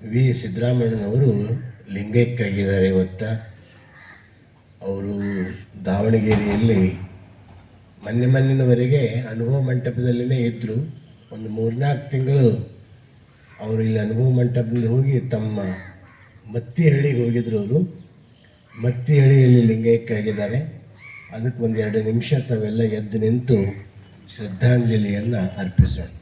V. ಸಿದ್ದರಾಮಯ್ಯನವರು ಲಿಂಗೈಕ್ಯಾಗಿದ್ದಾರೆ ಇವತ್ತ. ಅವರು ದಾವಣಗೆರೆಯಲ್ಲಿ ಮೊನ್ನೆ ಮೊನ್ನೆನವರೆಗೆ ಅನುಭವ ಮಂಟಪದಲ್ಲಿನೇ ಇದ್ದರು ಒಂದು ಮೂರ್ನಾಲ್ಕು ತಿಂಗಳು ಅವರು ಇಲ್ಲಿ ಅನುಭವ ಮಂಟಪದಲ್ಲಿ ಹೋಗಿ ತಮ್ಮ ಮತ್ತಿಹಳ್ಳಿಗೆ ಹೋಗಿದ್ರು ಅವರು. ಮತ್ತಿಹಳ್ಳಿಯಲ್ಲಿ ಲಿಂಗೈಕ್ಯಾಗಿದ್ದಾರೆ ಅದಕ್ಕೆ ಒಂದೆರಡು ನಿಮಿಷ ತಾವೆಲ್ಲ ಎದ್ದು ನಿಂತು ಶ್ರದ್ಧಾಂಜಲಿಯನ್ನು ಅರ್ಪಿಸೋಣ.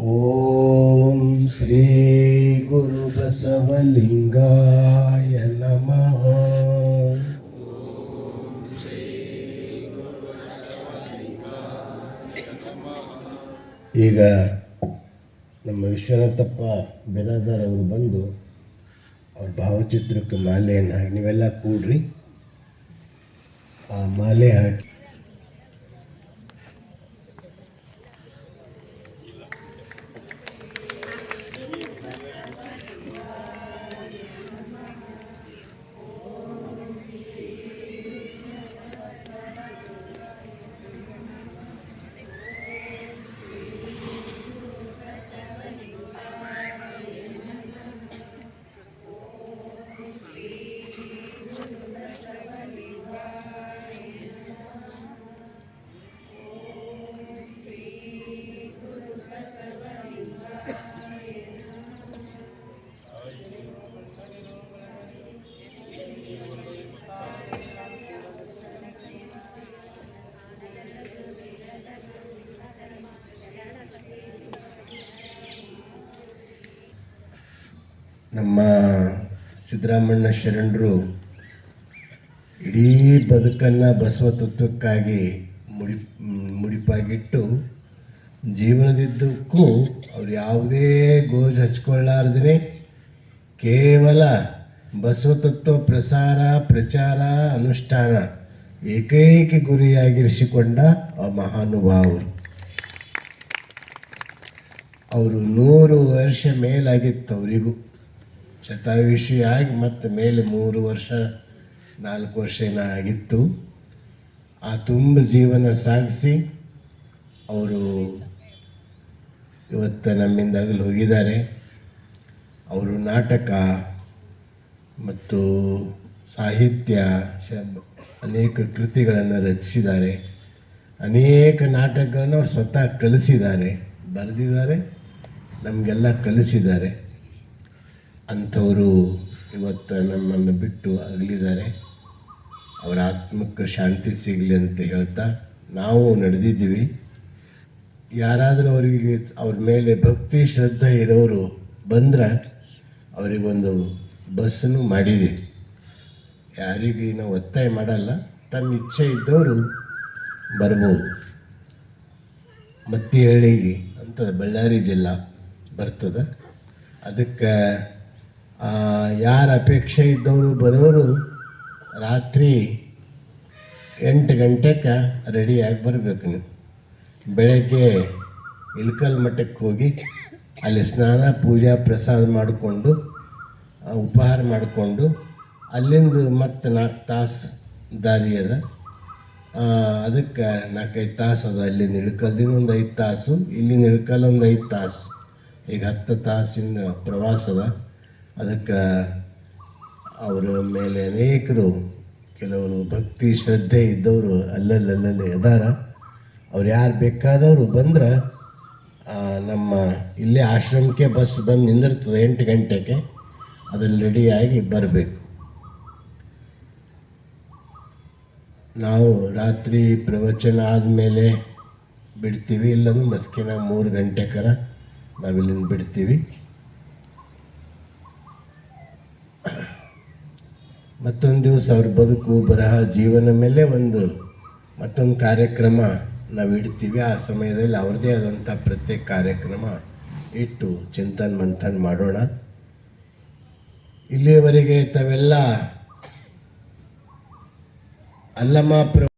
ಓಂ ಶ್ರೀ ಗುರು ಬಸವಲಿಂಗಾಯ ನಮಃ ಈಗ ನಮ್ಮ ವಿಶ್ವನಾಥಪ್ಪ ಬಿರಾದಾರ್ ಅವರು ಬಂದು ಅವ್ರ ಭಾವಚಿತ್ರಕ್ಕೆ ಮಾಲೆಯನ್ನು ಹಾಕಿ, ನೀವೆಲ್ಲ ಕೂಡ್ರಿ. ಆ ಮಾಲೆ ಹಾಕಿ ನಮ್ಮ ಸಿದ್ದರಾಮಣ್ಣ ಶರಣರು ಇಡೀ ಬದುಕನ್ನು ಬಸವ ತತ್ವಕ್ಕಾಗಿ ಮುಡಿ, ಮುಡಿಪಾಗಿಟ್ಟು ಜೀವನದಿದ್ದಕ್ಕೂ ಅವ್ರು ಯಾವುದೇ ಗೋಜ್ ಹಚ್ಕೊಳ್ಳಾರ್ದೇ ಕೇವಲ ಬಸವ ತತ್ವ ಪ್ರಸಾರ, ಪ್ರಚಾರ, ಅನುಷ್ಠಾನ ಏಕೈಕ ಗುರಿಯಾಗಿರಿಸಿಕೊಂಡ ಆ ಮಹಾನುಭಾವರು. ಅವರು ನೂರು ವರ್ಷ ಮೇಲಾಗಿತ್ತು ಅವರಿಗೂ. ಶತಾಯುಷಿ ಆಗಿ ಮತ್ತು ಮೇಲೆ ಮೂರು ವರ್ಷ, ನಾಲ್ಕು ವರ್ಷ ಏನೋ ಆಗಿತ್ತು ಆ ತುಂಬ ಜೀವನ ಸಾಗಿಸಿ ಅವರು ಇವತ್ತು ನಮ್ಮಿಂದ ಹೋಗಿದ್ದಾರೆ. ಅವರು ನಾಟಕ ಮತ್ತು ಸಾಹಿತ್ಯ ಅನೇಕ ಕೃತಿಗಳನ್ನು ರಚಿಸಿದ್ದಾರೆ. ಅನೇಕ ನಾಟಕಗಳನ್ನು ಅವ್ರು ಸ್ವತಃ ಕಲಿಸಿದ್ದಾರೆ. ಬರೆದಿದ್ದಾರೆ. ನಮಗೆಲ್ಲ ಕಲಿಸಿದ್ದಾರೆ. ಅಂಥವರು ಇವತ್ತು ನಮ್ಮನ್ನು ಬಿಟ್ಟು ಅಗಲಿದ್ದಾರೆ. ಅವರ ಆತ್ಮಕ್ಕೆ ಶಾಂತಿ ಸಿಗಲಿ ಅಂತ ಹೇಳ್ತಾ ನಾವು ನಡೆದಿದ್ದೀವಿ. ಯಾರಾದರೂ ಅವರಿಗೆ ಅವ್ರ ಮೇಲೆ ಭಕ್ತಿ, ಶ್ರದ್ಧೆ ಇರೋರು ಬಂದ್ರೆ ಅವರಿಗೊಂದು ಬಸ್ಸನ್ನು ಮಾಡಿದ್ದೀವಿ ಯಾರಿಗೆ ನಾವು ಒತ್ತಾಯ ಮಾಡಲ್ಲ. ತಮ್ಮ ಇಚ್ಛೆ ಇದ್ದವರು ಬರ್ಬೋದು. ಮತ್ತಿಹಳ್ಳಿಗೆ ಅಂತ ಬಳ್ಳಾರಿ ಜಿಲ್ಲಾ ಬರ್ತದೆ. ಅದಕ್ಕೆ ಯಾರ ಅಪೇಕ್ಷೆ ಇದ್ದವರು ಬರೋರು ರಾತ್ರಿ ಎಂಟು ಗಂಟೆಗೆ ರೆಡಿಯಾಗಿ ಬರಬೇಕು ನೀವು. ಬೆಳಗ್ಗೆ ಇಲ್ಕಲ್ ಮಠಕ್ಕೆ ಹೋಗಿ ಅಲ್ಲಿ ಸ್ನಾನ, ಪೂಜಾ, ಪ್ರಸಾದ ಮಾಡಿಕೊಂಡು ಉಪಹಾರ ಮಾಡಿಕೊಂಡು ಅಲ್ಲಿಂದ ಮತ್ತೆ ನಾಲ್ಕು ತಾಸು ದಾರಿ ಅದ. ಅದಕ್ಕೆ ನಾಲ್ಕೈದು ತಾಸು ಅದ ಅಲ್ಲಿಂದ ಇಳ್ಕಲ್ದಿಂದ ಒಂದು ಐದು ತಾಸು, ಇಲ್ಲಿಂದ ಇಳ್ಕಲ್ ಒಂದು ಐದು ತಾಸು. ಈಗ ಹತ್ತು ತಾಸಿನ ಪ್ರವಾಸ ಅದ. ಅದಕ್ಕೆ ಅವರ ಮೇಲೆ ಅನೇಕರು ಕೆಲವರು ಭಕ್ತಿ, ಶ್ರದ್ಧೆ ಇದ್ದವರು ಅಲ್ಲಲ್ಲಲ್ಲೇ ಅದಾರ. ಅವ್ರು ಯಾರು ಬೇಕಾದವರು ಬಂದ್ರೆ ನಮ್ಮ ಇಲ್ಲೇ ಆಶ್ರಮಕ್ಕೆ ಬಸ್ ಬಂದು ನಿಂದಿರ್ತದೆ ಎಂಟು ಗಂಟೆಗೆ. ಅದ್ರಲ್ಲಿ ರೆಡಿಯಾಗಿ ಬರಬೇಕು. ನಾವು ರಾತ್ರಿ ಪ್ರವಚನ ಆದಮೇಲೆ ಬಿಡ್ತೀವಿ, ಇಲ್ಲಂದ್ರೆ ಮಸ್ಕಿನ ಮೂರು ಗಂಟೆಕರ ನಾವಿಲ್ಲಿಂದ ಬಿಡ್ತೀವಿ. ಮತ್ತೊಂದು ದಿವಸ ಅವ್ರ ಬದುಕು, ಬರಹ, ಜೀವನ ಮೇಲೆ ಒಂದು ಮತ್ತೊಂದು ಕಾರ್ಯಕ್ರಮ ನಾವು ಇಡ್ತೀವಿ. ಆ ಸಮಯದಲ್ಲಿ ಅವ್ರದ್ದೇ ಆದಂಥ ಪ್ರತ್ಯೇಕ ಕಾರ್ಯಕ್ರಮ ಇಟ್ಟು ಚಿಂತನ್ ಮಂಥನ್ ಮಾಡೋಣ. ಇಲ್ಲಿಯವರೆಗೆ ತಾವೆಲ್ಲ ಅಲ್ಲಮ ಪ್ರ